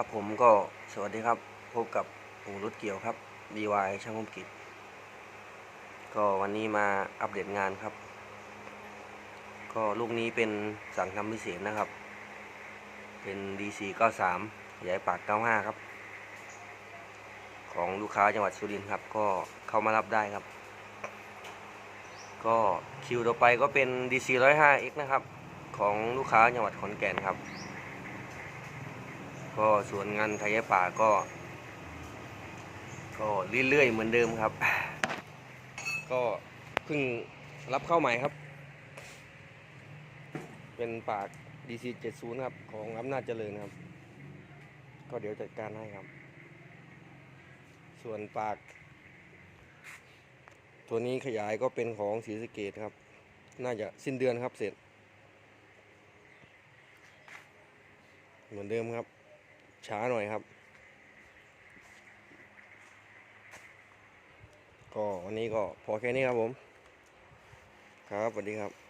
ครับผมก็สวัสดีครับพบกับผมรุดเกี่ยวครับ DY ช่างคมกิจ ก็วันนี้มาอัปเดตงานครับ ก็ลูกนี้เป็นสั่งทำพิเศษนะครับ เป็น DC 93ใหญ่ปาก 95 ครับ ของลูกค้าจังหวัดสุรินทร์ครับ ก็เข้ามารับได้ครับ ก็คิวต่อไปก็เป็น DC 105X นะครับ ของลูกค้าจังหวัดขอนแก่นครับ ก็ส่วนงานขยายป่าก็ ก็เรื่อยๆเหมือนเดิมครับ ก็เพิ่งรับเข้าใหม่ครับ เป็นปาก DC 70ครับ ของอำนาจเจริญครับ ก็เดี๋ยวจัดการให้ครับ ส่วนปาก ตัวนี้ขยายก็เป็นของศรีสเกดครับ น่าจะสิ้นเดือนครับเสร็จ เหมือนเดิมครับ ช้าหน่อยครับ ก็วันนี้ก็พอแค่นี้ครับผม ครับสวัสดีครับ